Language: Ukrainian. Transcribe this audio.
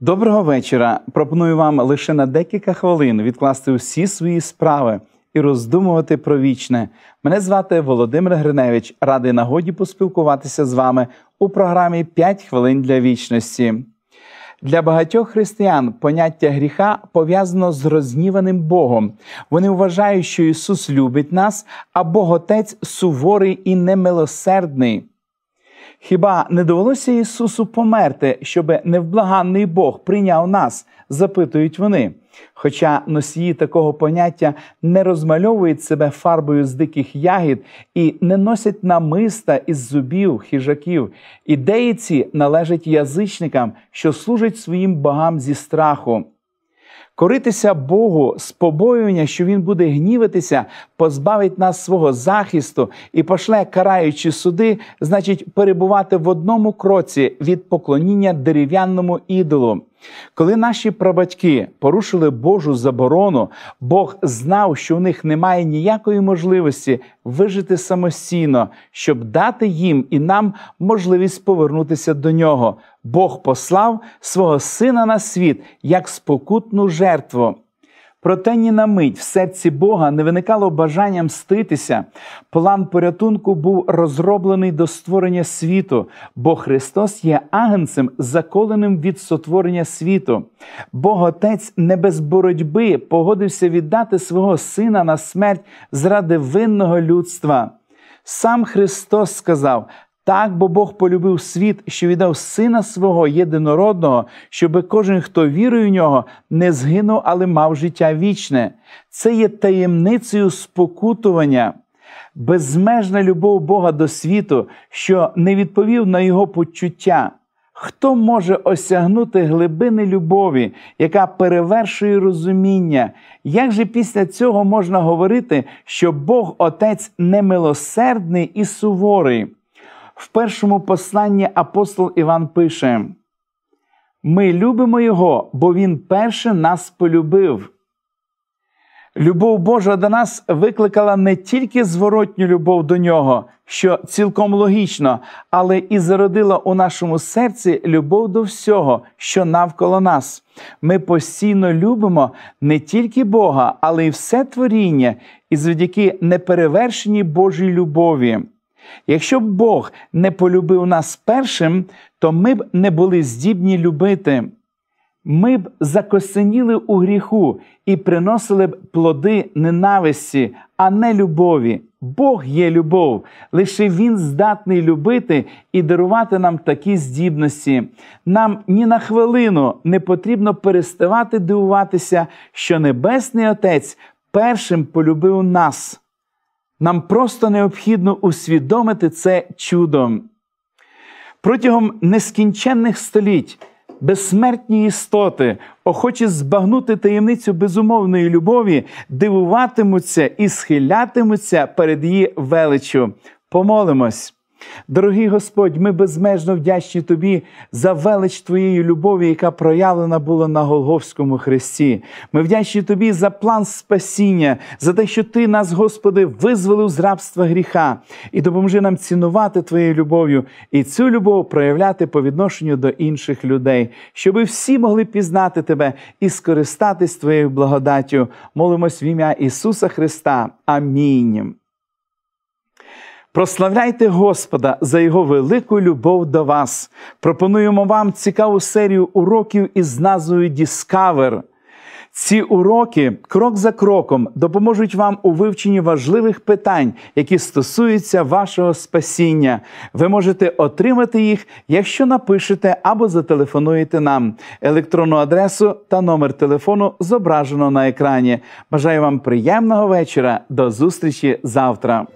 Доброго вечора. Пропоную вам лише на декілька хвилин відкласти усі свої справи і роздумувати про вічне. Мене звати Володимир Гриневич. Радий нагоді поспілкуватися з вами у програмі «5 хвилин для вічності. Для багатьох християн поняття гріха пов'язано з розніваним Богом. Вони вважають, що Ісус любить нас, а Бог Отець суворий і немилосердний. Хіба не довелося Ісусу померти, щоб невблаганний Бог прийняв нас? запитують вони. Хоча носії такого поняття не розмальовують себе фарбою з диких ягід і не носять намиста із зубів, хижаків, ідеї ці належать язичникам, що служать своїм богам зі страху. Коритися Богу з побоювання, що Він буде гнівитися, позбавить нас свого захисту і пошле караючі суди, значить перебувати в одному кроці від поклоніння дерев'яному ідолу. Коли наші прабатьки порушили Божу заборону, Бог знав, що у них немає ніякої можливості вижити самостійно, щоб дати їм і нам можливість повернутися до нього. Бог послав свого сина на світ як спокутну жертву. Проте ні на мить в серці Бога не виникало бажання мститися. План порятунку був розроблений до створення світу, бо Христос є агенцем, заколеним від сотворення світу. Бог Отець не без боротьби погодився віддати свого Сина на смерть заради винного людства. Сам Христос сказав: так, бо Бог полюбив світ, що віддав сина свого єдинородного, щоби кожен, хто вірує в нього, не згинув, але мав життя вічне. Це є таємницею спокутування, безмежна любов Бога до світу, що не відповів на його почуття. Хто може осягнути глибини любові, яка перевершує розуміння? Як же після цього можна говорити, що Бог Отець немилосердний і суворий? В першому посланні апостол Іван пише: Ми любимо Його, бо Він перше нас полюбив. Любов Божа до нас викликала не тільки зворотню любов до нього, що цілком логічно, але і зародила у нашому серці любов до всього, що навколо нас. Ми постійно любимо не тільки Бога, але й все творіння, і завдяки неперевершеній Божій любові. Якщо б Бог не полюбив нас першим, то ми б не були здібні любити. Ми б закосеніли у гріху і приносили б плоди ненависті, а не любові. Бог є любов, лише Він здатний любити і дарувати нам такі здібності. Нам ні на хвилину не потрібно переставати дивуватися, що Небесний Отець першим полюбив нас. Нам просто необхідно усвідомити це чудом. Протягом нескінченних століть безсмертні істоти, охочі збагнути таємницю безумовної любові, дивуватимуться і схилятимуться перед її величчю. Помолимось. Дорогий Господь, ми безмежно вдячні Тобі за велич Твоєї любові, яка проявлена була на Голговському хресті. Ми вдячні Тобі за план спасіння, за те, що Ти нас, Господи, визволив з рабства гріха і допоможи нам цінувати Твоєю любов'ю і цю любов проявляти по відношенню до інших людей, щоби всі могли пізнати Тебе і скористатись Твоєю благодаттю. Молимось в ім'я Ісуса Христа. Амінь. Прославляйте Господа за Його велику любов до вас. Пропонуємо вам цікаву серію уроків із назвою Discover. Ці уроки крок за кроком допоможуть вам у вивченні важливих питань, які стосуються вашого спасіння. Ви можете отримати їх, якщо напишете або зателефонуєте нам. Електронну адресу та номер телефону зображено на екрані. Бажаю вам приємного вечора. До зустрічі завтра.